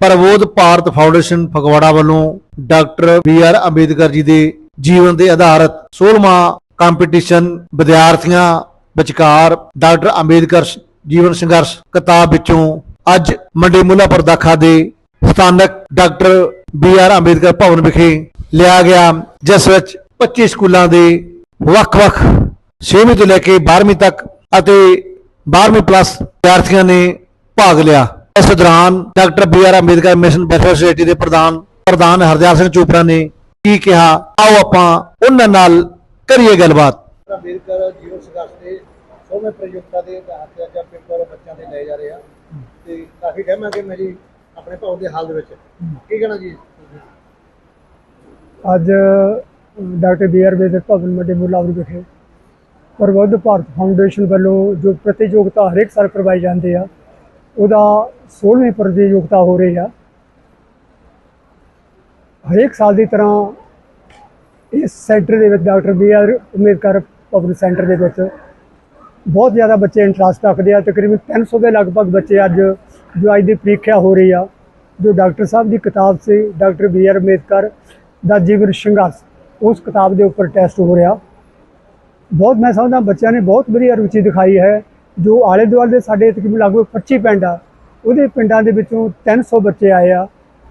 ਪ੍ਰਬੋਧ Bharat foundation Phagwara ਵੱਲੋਂ doctor B R Ambedkar ji ਦੇ ਜੀਵਨ ਦੇ ਆਧਾਰਿਤ 16ਵਾਂ ਕੰਪੀਟੀਸ਼ਨ ਵਿਦਿਆਰਥੀਆਂ ਵਿਚਕਾਰ ਡਾਕਟਰ ਅੰਬੇਦਕਰ ਜੀਵਨ ਸੰਘਰਸ਼ ਕਿਤਾਬ ਵਿੱਚੋਂ ਅੱਜ ਮੰਡੀ ਮੁੱਲਾਪੁਰ ਦਾਖਾ ਦੇ ਸਥਾਨਕ doctor B R Ambedkar Bhawan ਵਿਖੇ ਲਿਆ ਗਿਆ, ਜਿਸ ਵਿੱਚ 25 ਸਕੂਲਾਂ ਦੇ ਵੱਖ-ਵੱਖ 6ਵੀਂ ਤੋਂ ਲੈ ਕੇ 12ਵੀਂ ਤੱਕ ਅਤੇ 12ਵੀਂ ਪਲੱਸ ਵਿਦਿਆਰਥੀਆਂ ਨੇ ਭਾਗ ਲਿਆ। ਇਸ ਦੌਰਾਨ doctor B R Ambedkar mission welfare society ਦੇ ਪ੍ਰਧਾਨ ਪ੍ਰਧਾਨ ਹਰਦਿਆਲ ਸਿੰਘ ਚੋਪੜਾ ਨੇ ਕੀ ਕਿਹਾ ਆਓ ਆਪਾਂ ਉਹਨਾਂ ਨਾਲ ਕਰੀਏ ਗੱਲਬਾਤ। ਅੰਬੇਦਕਰ ਜੀਵਨ ਸੰਘਰਸ਼ ਦੇ ਸੋਵੇਂ ਪ੍ਰਯੋਗਤਾ ਦੇ ਆਧਾਰ ਤੇ ਅੱਜ ਪੇਪਰ ਬੱਚਿਆਂ ਦੇ ਲਏ ਜਾ ਰਹੇ ਆ। ਤੇ ਕਾਫੀ ਟਾਈਮ ਆ ਕਿ ਮੈਂ ਜੀ ਆਪਣੇ ਭਾਉ ਦੇ ਹਾਲ ਦੇ ਵਿੱਚ। ਕੀ ਕਹਿਣਾ ਜੀ? ਅੱਜ doctor B R Ambedkar Bhawan Mandi ਮੁੱਲਾਵਰ ਵਿਖੇ ਪ੍ਰਬੁੱਧ ਭਾਰਤ ਫਾਊਂਡੇਸ਼ਨ ਵੱਲੋਂ ਜੋ ਪ੍ਰਤੀਯੋਗਤਾ ਹਰੇਕ ਸਾਲ ਕਰਵਾਈ ਜਾਂਦੀ ਆ ਉਹਦਾ 16ਵੀਂ ਪ੍ਰਤੀਯੋਗਤਾ ਹੋ ਰਹੀ ਆ। ਹਰੇਕ ਸਾਲ ਦੀ ਤਰ੍ਹਾਂ ਇਸ ਸੈਂਟਰ ਦੇ ਵਿੱਚ doctor B R Ambedkar Bhawan centre ਦੇ ਵਿੱਚ ਬਹੁਤ ਜ਼ਿਆਦਾ ਬੱਚੇ ਇੰਟਰਸਟ ਰੱਖਦੇ ਆ। ਤਕਰੀਬਨ 300 ਦੇ ਲਗਭਗ ਬੱਚੇ ਅੱਜ ਜੋ ਅੱਜ ਦੀ ਪ੍ਰੀਖਿਆ ਹੋ ਰਹੀ ਆ, ਜੋ ਡਾਕਟਰ ਸਾਹਿਬ ਦੀ ਕਿਤਾਬ ਸੀ, ਡਾਕਟਰ ਬੀ ਆਰ ਅੰਬੇਦਕਰ ਦਾ ਜੀਵਨ ਸੰਘਰਸ਼, ਉਸ ਕਿਤਾਬ ਦੇ ਉੱਪਰ ਟੈਸਟ ਹੋ ਰਿਹਾ। ਬਹੁਤ ਮੈਂ ਸਮਝਦਾ ਬੱਚਿਆਂ ਨੇ ਬਹੁਤ ਵਧੀਆ ਰੁਚੀ ਦਿਖਾਈ ਹੈ। ਜੋ ਆਲੇ ਦੁਆਲੇ ਦੇ ਸਾਡੇ ਤਕਰੀਬਨ ਲਗਭਗ 25 ਪਿੰਡ ਆ, ਉਹਦੇ ਪਿੰਡਾਂ ਦੇ ਵਿੱਚੋਂ 300 ਬੱਚੇ ਆਏ ਆ,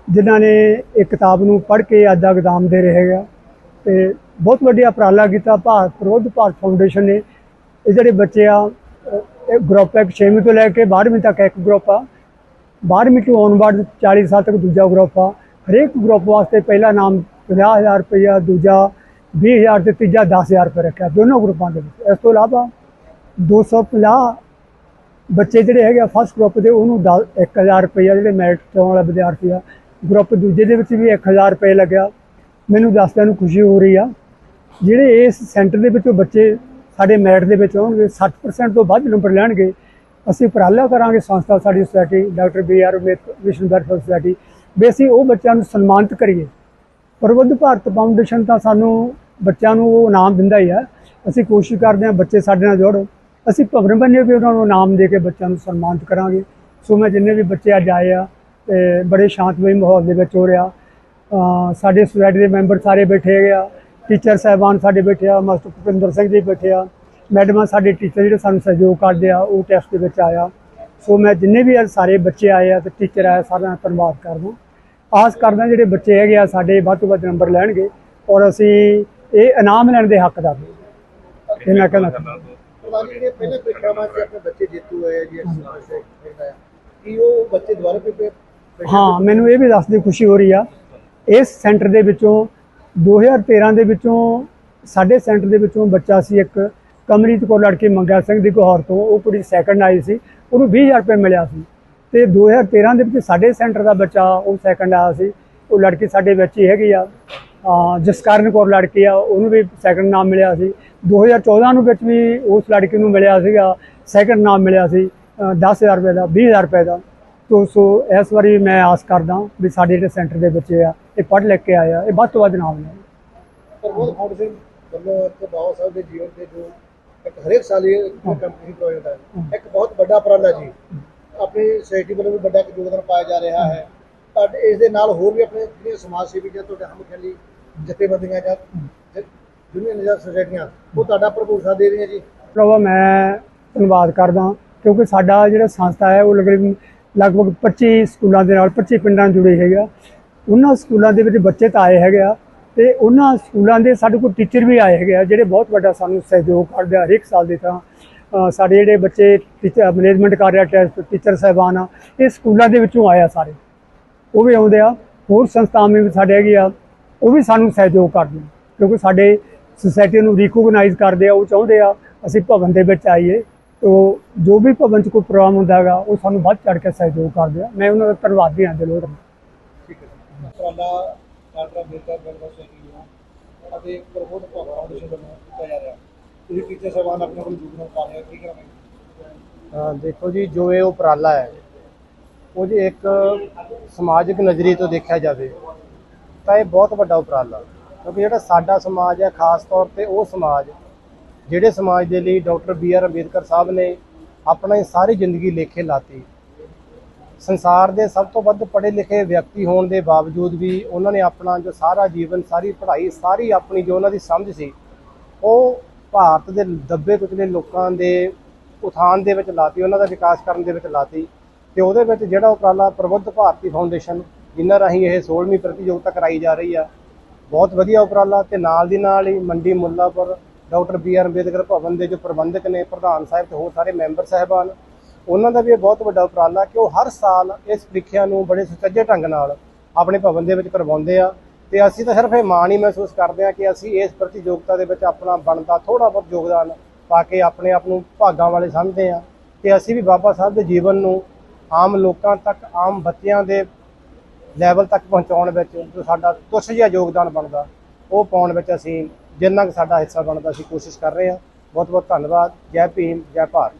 ਜਿਨ੍ਹਾਂ ਨੇ ਇਹ ਕਿਤਾਬ ਨੂੰ ਪੜ੍ਹ ਕੇ ਅੱਜ ਦਾ ਇਗਜ਼ਾਮ ਦੇ ਰਹੇ ਆ। ਤੇ ਬਹੁਤ ਵੱਡਾ ਉਪਰਾਲਾ ਕੀਤਾ, ਭਾਰਤ ਪ੍ਰਬੁੱਧ ਭਾਰਤ ਫਾਊਂਡੇਸ਼ਨ ਨੇ। ਇਹ ਜਿਹੜੇ ਬੱਚੇ ਆ ਇਹ ਗਰੁੱਪ ਹੈ 6ਵੀਂ ਤੋਂ ਲੈ ਕੇ 12ਵੀਂ ਤੱਕ ਇੱਕ ਗਰੁੱਪ ਆ। 12ਵੀਂ ਤੋਂ ਔਨਵਰਡ 40 ਸਾਲ ਤੱਕ ਦੂਜਾ ਗਰੁੱਪ ਆ। ਹਰੇਕ ਗਰੁੱਪ ਵਾਸਤੇ ਪਹਿਲਾ ਨਾਮ 50000 ਰੁਪਇਆ ਦੂਜਾ 20000 ਤੇ ਤੀਜਾ 10000 ਰੁਪਏ ਰੱਖਿਆ, ਦੋਨੋਂ ਗਰੁੱਪਾਂ ਦੇ ਵਿੱਚ। ਇਸ ਤੋਂ ਇਲਾਵਾ 250 ਬੱਚੇ ਜਿਹੜੇ ਹੈਗੇ ਫਸਟ ਗਰੁੱਪ ਦੇ, ਉਹਨੂੰ 1000 ਰੁਪਇਆ ਜਿਹੜੇ ਮੈਰਿਟ ਤੋਂ ਵਾਲਾ ਵਿਦਿਆਰਥੀ ਆ। ਗਰੁੱਪ ਦੂਜੇ ਦੇ ਵਿੱਚ ਵੀ 1000 ਰੁਪਏ ਲੱਗਿਆ। ਮੈਨੂੰ ਦੱਸਦਿਆਂ ਨੂੰ ਖੁਸ਼ੀ ਹੋ ਰਹੀ ਆ, ਜਿਹੜੇ ਇਸ ਸੈਂਟਰ ਦੇ ਵਿੱਚੋਂ ਬੱਚੇ ਸਾਡੇ ਮੈਰਿਟ ਦੇ ਵਿੱਚ ਆਉਣਗੇ 60% ਤੋਂ ਵੱਧ ਨੰਬਰ ਲੈਣਗੇ, ਅਸੀਂ ਉਪਰਾਲਾ ਕਰਾਂਗੇ ਸੰਸਥਾ, ਸਾਡੀ society doctor B R Ambedkar vision welfare society ਵੀ ਅਸੀਂ ਉਹ ਬੱਚਿਆਂ ਨੂੰ ਸਨਮਾਨਿਤ ਕਰੀਏ। ਪ੍ਰਬੁੱਧ ਭਾਰਤ ਫਾਊਂਡੇਸ਼ਨ ਤਾਂ ਸਾਨੂੰ ਬੱਚਿਆਂ ਨੂੰ ਉਹ ਇਨਾਮ ਦਿੰਦਾ ਹੀ ਆ। ਅਸੀਂ ਕੋਸ਼ਿਸ਼ ਕਰਦੇ ਹਾਂ ਬੱਚੇ ਸਾਡੇ ਨਾਲ ਜੁੜਨ। ਅਸੀਂ ਭਵਨ ਬੰਨੇ ਵੀ ਉਹਨਾਂ ਨੂੰ ਇਨਾਮ ਦੇ ਕੇ ਬੱਚਿਆਂ ਨੂੰ ਸਨਮਾਨਿਤ ਕਰਾਂਗੇ। ਸੋ ਮੈਂ ਜਿੰਨੇ ਵੀ ਬੱਚੇ ਅੱਜ ਆਏ ਆ, ਤੇ ਬੜੇ ਸ਼ਾਂਤਮਈ ਮਾਹੌਲ ਦੇ ਵਿੱਚ ਹੋ ਰਿਹਾ। ਸਾਡੇ ਸੁਸਾਇਟੀ ਦੇ ਮੈਂਬਰ ਸਾਰੇ ਬੈਠੇ ਹੈਗੇ ਆ, ਟੀਚਰ ਸਾਹਿਬਾਨ ਸਾਡੇ ਬੈਠੇ ਆ, ਮਾਸਟਰ ਭੁਪਿੰਦਰ ਸਿੰਘ ਜੀ ਬੈਠੇ ਆ, ਮੈਡਮਾਂ ਸਾਡੇ ਟੀਚਰ ਜਿਹੜੇ ਸਾਨੂੰ ਸਹਿਯੋਗ ਕਰਦੇ ਆ, ਉਹ ਟੈਸਟ ਦੇ ਵਿੱਚ ਆਇਆ। ਸੋ ਮੈਂ ਜਿੰਨੇ ਵੀ ਅੱਜ ਸਾਰੇ ਬੱਚੇ ਆਏ ਆ ਤੇ ਟੀਚਰ ਆਏ ਸਾਰਿਆਂ ਦਾ ਧੰਨਵਾਦ ਕਰਦਾ। ਆਸ ਕਰਦਾ ਜਿਹੜੇ ਬੱਚੇ ਹੈਗੇ ਆ, ਸਾਡੇ ਵੱਧ ਤੋਂ ਵੱਧ ਨੰਬਰ ਲੈਣਗੇ ਔਰ ਅਸੀਂ ਇਹ ਇਨਾਮ ਲੈਣ ਦੇ ਹੱਕਦਾਰ ਹਾਂ ਇਹ ਮੈਂ ਕਹਿਣਾ ਚਾਹੁੰਦਾ ਪ੍ਰਧਾਨ ਜੀ ਜਿਹੜੇ ਪਹਿਲੇ ਪ੍ਰੀਖਿਆਵਾਂ 'ਚ ਆਪਣੇ ਬੱਚੇ ਜੇਤੂ ਹੋਏ ਆ ਜੀ ਇਸ ਸਮੇਂ ਤੇ ਕੀ ਉਹ ਬੱਚੇ ਦੁਬਾਰਾ ਪੇਪਰ ਹਾਂ ਮੈਨੂੰ ਇਹ ਵੀ ਦੱਸਦੀ ਖੁਸ਼ੀ ਹੋ ਰਹੀ ਆ। ਇਸ ਸੈਂਟਰ ਦੇ ਵਿੱਚੋਂ 2013 ਦੇ ਵਿੱਚੋਂ ਸਾਡੇ ਸੈਂਟਰ ਦੇ ਵਿੱਚੋਂ ਬੱਚਾ ਸੀ ਇੱਕ ਕਮਰੀਤ ਕੌਰ ਲੜਕੀ ਮੰਗਿਆ ਸਿੰਘ ਦੀ ਗੋਹਰ ਤੋਂ ਉਹ ਕੁੜੀ ਸੈਕੰਡ ਆਈ ਸੀ ਉਹਨੂੰ 20000 ਰੁਪਏ ਮਿਲਿਆ ਸੀ। ਤੇ 2013 ਦੇ ਵਿੱਚ ਸਾਡੇ ਸੈਂਟਰ ਦਾ ਬੱਚਾ ਉਹ ਸੈਕੰਡ ਆਇਆ ਸੀ ਉਹ ਲੜਕੀ ਸਾਡੇ ਵਿੱਚ ਹੀ ਹੈਗੀ ਆ। ਅਹ ਜਸਕਰਨ ਕੌਰ ਲੜਕੀ ਆ ਉਹਨੂੰ ਵੀ ਸੈਕੰਡ ਨਾਮ ਮਿਲਿਆ ਸੀ। 2014 ਨੂੰ ਵਿੱਚ ਵੀ ਉਸ ਲੜਕੀ ਨੂੰ ਮਿਲਿਆ ਸੀਗਾ ਸੈਕੰਡ ਨਾਮ ਮਿਲਿਆ ਸੀ ਅਹ 10000 ਰੁਪਏ ਦਾ 20000 ਰੁਪਏ ਦਾ। ਤੋ ਸੋ ਇਸ ਵਾਰੀ ਮੈਂ ਆਸ ਕਰਦਾ ਵੀ ਸਾਡੇ ਜਿਹੜੇ ਸੈਂਟਰ ਦੇ ਬੱਚੇ ਆ ਇਹ ਪੜ੍ਹ ਲਿਖ ਕੇ ਆਏ ਆ ਇਹ ਵੱਧ ਤੋਂ ਵੱਧ ਨਾਮ ਲੈਣ। ਪ੍ਰਬੋਧ ਫਾਊਂਡੇਸ਼ਨ ਵੱਲੋਂ ਇੱਕ ਬਾਬਾ ਸਾਹਿਬ ਦੇ ਜੀਵਨ ਤੇ ਜੋ ਇੱਕ ਹਰੇਕ ਸਾਲ ਇਹ ਕੰਪਨੀ ਪ੍ਰੋਜੈਕਟ ਹੈ। ਇੱਕ ਬਹੁਤ ਵੱਡਾ ਉਪਰਾਲਾ ਜੀ। ਆਪਣੀ ਸੋਸਾਇਟੀ ਵੱਲੋਂ ਵੀ ਵੱਡਾ ਇੱਕ ਯੋਗਦਾਨ ਪਾਇਆ ਜਾ ਰਿਹਾ ਹੈ। ਪਰ ਇਸ ਦੇ ਨਾਲ ਹੋਰ ਵੀ ਆਪਣੇ ਜਿਹੜੇ ਸਮਾਜ ਸੇਵੀ ਜਾਂ ਤੁਹਾਡੇ ਹਮ ਖਿਆਲੀ ਜਥੇਬੰਦੀਆਂ ਜਾਂ ਜੁਨੀਅਰ ਨਿਜਰ ਸੁਸਾਇਟੀਆਂ, ਉਹ ਤੁਹਾਡਾ ਭਰਪੂਰ ਦੇ ਰਹੀਆਂ ਜੀ? ਪ੍ਰਭਾ ਮੈਂ ਧੰਨਵਾਦ ਕਰਦਾ, ਕਿਉਂਕਿ ਸਾਡਾ ਜਿਹੜਾ ਸੰਸਥਾ ਹੈ, ਉਹ ਲਗਭਗ ਲਗਭਗ 25 ਸਕੂਲਾਂ ਦੇ ਨਾਲ 25 ਪਿੰਡਾਂ ਨਾਲ ਜੁੜੇ ਹੈਗਾ ਉਹਨਾਂ ਸਕੂਲਾਂ ਦੇ ਵਿੱਚ ਬੱਚੇ ਤਾਂ ਆਏ ਹੈਗੇ ਆ ਤੇ ਉਹਨਾਂ ਸਕੂਲਾਂ ਦੇ ਸਾਡੇ ਕੋਲ ਟੀਚਰ ਵੀ ਆਏ ਹੈਗੇ ਆ, ਜਿਹੜੇ ਬਹੁਤ ਵੱਡਾ ਸਾਨੂੰ ਸਹਿਯੋਗ ਕਰਦੇ ਆ, ਹਰੇਕ ਸਾਲ ਦੀ ਤਰ੍ਹਾਂ ਸਾਡੇ ਜਿਹੜੇ ਬੱਚੇ ਟੀਚਰ ਮੈਨੇਜਮੈਂਟ ਕਰ ਰਿਹਾ ਟੈਸਟ ਟੀਚਰ ਸਾਹਿਬਾਨ ਆ, ਇਹ ਸਕੂਲਾਂ ਦੇ ਵਿੱਚੋਂ ਆਏ ਆ ਸਾਰੇ। ਉਹ ਵੀ ਆਉਂਦੇ ਆ, ਹੋਰ ਸੰਸਥਾਵਾਂ ਵੀ ਸਾਡੇ ਹੈਗੇ ਆ, ਉਹ ਵੀ ਸਾਨੂੰ ਸਹਿਯੋਗ ਕਰਦੇ ਕਿਉਂਕਿ ਸਾਡੇ ਸੁਸਾਇਟੀ ਨੂੰ ਰਿਕੋਗਨਾਈਜ਼ ਕਰਦੇ ਆ ਉਹ ਚਾਹੁੰਦੇ ਆ ਅਸੀਂ ਭਵਨ ਦੇ ਵਿੱਚ ਆਈਏ। ਤੋ ਜੋ ਵੀ ਭਵਨ 'ਚ ਕੋਈ ਪ੍ਰੋਗਰਾਮ ਹੁੰਦਾ ਹੈਗਾ ਉਹ ਸਾਨੂੰ ਵੱਧ ਚੜ ਕੇ ਸਹਿਯੋਗ ਕਰਦੇ ਆ। ਮੈਂ ਉਹਨਾਂ ਦਾ ਧੰਨਵਾਦੀ ਹਾਂ ਦਿਲੋਂ ਠੀਕ ਹੈ ਉਪਰਾਲਾ ਡਾਕਟਰ ਅੰਬੇਦਕਰ ਵੈਲਫੇਅਰ ਸੁਸਾਇਟੀ ਵੱਲੋਂ ਅਤੇ ਪ੍ਰਬੋਧ ਫਾਊਂਡੇਸ਼ਨ ਵੱਲੋਂ ਕੀਤਾ ਜਾ ਰਿਹਾ। ਤੁਸੀਂ ਟੀਚਰ ਸਾਹਿਬਾਨ ਆਪਣੇ ਕੋਲ ਯੋਗਦਾਨ ਪਾ ਰਹੇ ਹੋ? ਕੀ ਕਰਾਂਗੇ ਦੇਖੋ ਜੀ ਜੋ ਇਹ ਉਪਰਾਲਾ ਹੈ ਉਹ ਜੇ ਇੱਕ ਸਮਾਜਿਕ ਨਜ਼ਰੀਏ ਤੋਂ ਦੇਖਿਆ ਜਾਵੇ ਤਾਂ ਇਹ ਬਹੁਤ ਵੱਡਾ ਉਪਰਾਲਾ। ਕਿਉਂਕਿ ਜਿਹੜਾ ਸਾਡਾ ਸਮਾਜ ਹੈ, ਖਾਸ ਤੌਰ ਤੇ ਉਹ ਸਮਾਜ, ਜਿਹੜੇ ਸਮਾਜ ਦੇ ਲਈ ਡਾਕਟਰ ਬੀ ਆਰ ਅੰਬੇਦਕਰ ਸਾਹਿਬ ਨੇ ਆਪਣੀ ਸਾਰੀ ਜ਼ਿੰਦਗੀ ਲੇਖੇ ਲਾਤੀ। ਸੰਸਾਰ ਦੇ ਸਭ ਤੋਂ ਵੱਧ ਪੜ੍ਹੇ ਲਿਖੇ ਵਿਅਕਤੀ ਹੋਣ ਦੇ ਬਾਵਜੂਦ ਵੀ ਉਹਨਾਂ ਨੇ ਆਪਣਾ ਜੋ ਸਾਰਾ ਜੀਵਨ, ਸਾਰੀ ਪੜ੍ਹਾਈ, ਸਾਰੀ ਆਪਣੀ ਜੋ ਉਹਨਾਂ ਦੀ ਸਮਝ ਸੀ, ਉਹ ਭਾਰਤ ਦੇ ਦੱਬੇ ਕੁਚਲੇ ਲੋਕਾਂ ਦੇ ਉਥਾਨ ਦੇ ਵਿੱਚ ਲਾਤੀ, ਉਹਨਾਂ ਦਾ ਵਿਕਾਸ ਕਰਨ ਦੇ ਵਿੱਚ ਲਾਤੀ ਤੇ ਉਹਦੇ ਵਿੱਚ ਜਿਹੜਾ ਉਪਰਾਲਾ ਪ੍ਰਬੁੱਧ ਭਾਰਤੀ ਫਾਊਂਡੇਸ਼ਨ, ਜਿਨ੍ਹਾਂ ਰਾਹੀਂ ਇਹ 16ਵੀਂ ਪ੍ਰਤੀਯੋਗਤਾ ਕਰਾਈ ਜਾ ਰਹੀ ਆ ਬਹੁਤ ਵਧੀਆ ਉਪਰਾਲਾ ਤੇ ਨਾਲ ਦੀ ਨਾਲ ਹੀ Mandi Mullanpur, doctor B R Ambedkar Bhawan ਦੇ ਜੋ ਪ੍ਰਬੰਧਕ ਨੇ, ਪ੍ਰਧਾਨ ਸਾਹਿਬ ਤੇ ਹੋਰ ਸਾਰੇ ਮੈਂਬਰ ਸਾਹਿਬਾਨ, ਉਹਨਾਂ ਦਾ ਵੀ ਇਹ ਬਹੁਤ ਵੱਡਾ ਉਪਰਾਲਾ ਕਿ ਉਹ ਹਰ ਸਾਲ ਇਸ ਪ੍ਰੀਖਿਆ ਨੂੰ ਬੜੇ ਸੁਚੱਜੇ ਢੰਗ ਨਾਲ ਆਪਣੇ ਭਵਨ ਦੇ ਵਿੱਚ ਕਰਵਾਉਂਦੇ ਆ ਤੇ ਅਸੀਂ ਤਾਂ ਸਿਰਫ ਇਹ ਮਾਣ ਹੀ ਮਹਿਸੂਸ ਕਰਦੇ ਆ ਕਿ ਅਸੀਂ ਇਸ ਪ੍ਰਤੀਯੋਗਤਾ ਦੇ ਵਿੱਚ ਆਪਣਾ ਬਣਦਾ ਥੋੜਾ ਬਹੁਤ ਯੋਗਦਾਨ ਪਾ ਕੇ ਆਪਣੇ ਆਪ ਨੂੰ ਭਾਗਾਂ ਵਾਲੇ ਸਮਝਦੇ ਆ ਤੇ ਅਸੀਂ ਵੀ ਬਾਬਾ ਸਾਹਿਬ ਦੇ ਜੀਵਨ ਨੂੰ ਆਮ ਲੋਕਾਂ ਤੱਕ, ਆਮ ਬੱਚਿਆਂ ਦੇ ਲੈਵਲ ਤੱਕ ਪਹੁੰਚਾਉਣ ਵਿੱਚ ਜੋ ਸਾਡਾ ਤੁੱਛ ਜਿਹਾ ਯੋਗਦਾਨ ਬਣਦਾ, ਉਹ ਪਾਉਣ ਵਿੱਚ ਅਸੀਂ ਜਿੰਨਾ ਕੁ ਸਾਡਾ ਹਿੱਸਾ ਬਣਦਾ ਅਸੀਂ ਕੋਸ਼ਿਸ਼ ਕਰ ਰਹੇ ਹਾਂ। ਬਹੁਤ ਬਹੁਤ ਧੰਨਵਾਦ। ਜੈ ਭੀਮ, ਜੈ ਭਾਰਤ।